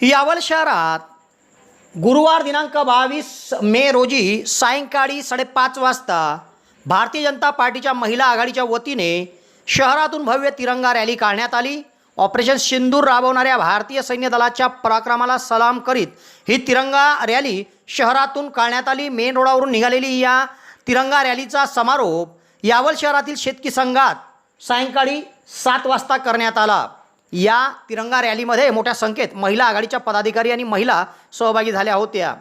यावल शहरात गुरुवार दिनांक बावीस मे रोजी सायंकाळी साडेपाच वाजता भारतीय जनता पार्टीच्या महिला आघाडीच्या वतीने शहरातून भव्य तिरंगा रॅली काढण्यात आली ऑपरेशन सिंदूर राबवणाऱ्या भारतीय सैन्य दलाच्या पराक्रमाला सलाम करीत ही तिरंगा रॅली शहरातून काढण्यात आली मेन रोडावरून निघालेली या तिरंगा रॅलीचा समारोप यावल शहरातील शेतकी संघात सायंकाळी सात वाजता करण्यात आला या तिरंगा रॅलीमध्ये मोठ्या संख्येत महिला आघाडीच्या पदाधिकारी आणि महिला सहभागी झाल्या होत्या.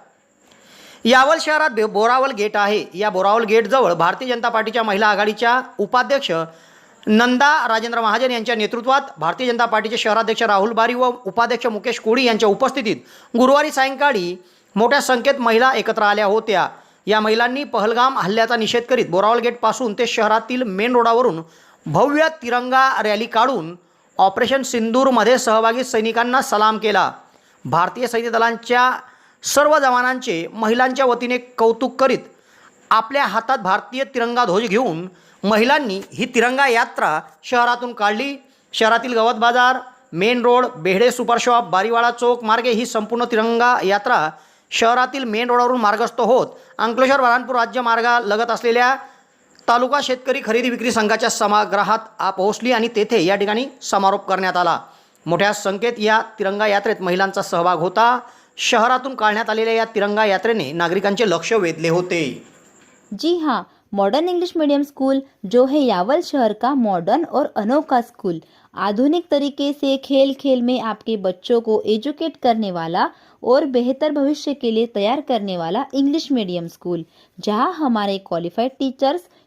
यावल शहरात बे- बोरावल गेट आहे. या बोरावल गेटजवळ भारतीय जनता पार्टीच्या महिला आघाडीच्या उपाध्यक्ष नंदा राजेंद्र महाजन यांच्या नेतृत्वात भारतीय जनता पार्टीचे शहराध्यक्ष राहुल बारी व उपाध्यक्ष मुकेश कोळी यांच्या उपस्थितीत गुरुवारी सायंकाळी मोठ्या संख्येत महिला एकत्र आल्या होत्या. या महिलांनी पहलगाम हल्ल्याचा निषेध करीत बोरावल गेटपासून ते शहरातील मेन रोडावरून भव्य तिरंगा रॅली काढून ऑपरेशन सिंदूरमध्ये सहभागी सैनिकांना सलाम केला. भारतीय सैन्य दलांच्या सर्व जवानांचे महिलांच्या वतीने कौतुक करीत आपल्या हातात भारतीय तिरंगा ध्वज घेऊन महिलांनी ही तिरंगा यात्रा शहरातून काढली. शहरातील Gavat Bazar main road Behade super shop Bariwada चौक मार्गे ही संपूर्ण तिरंगा यात्रा शहरातील मेन रोडावरून मार्गस्थ होत. अंकलेश्वर बऱ्हाणपूर राज्य मार्गालगत असलेल्या तालुका शेतकरी खरेदी विक्री संघाच्या सभागृहात आ पोहोचली आणि तेथे या ठिकाणी समारोप करण्यात आला. मोठ्या संख्येत या तिरंगा यात्रेत महिलांचा सहभाग होता. शहरातून काढण्यात आलेल्या या तिरंगा यात्रेने नागरिकांचे लक्ष वेधले होते. जी हाँ मॉडर्न इंग्लिश मीडियम स्कूल जो है यावल शहर का मॉडर्न और अनोखा स्कूल आधुनिक तरीके से खेल खेल में आपके बच्चों को एजुकेट करने वाला और बेहतर भविष्य के लिए तैयार करने वाला इंग्लिश मीडियम स्कूल जहां हमारे क्वालिफाइड टीचर्स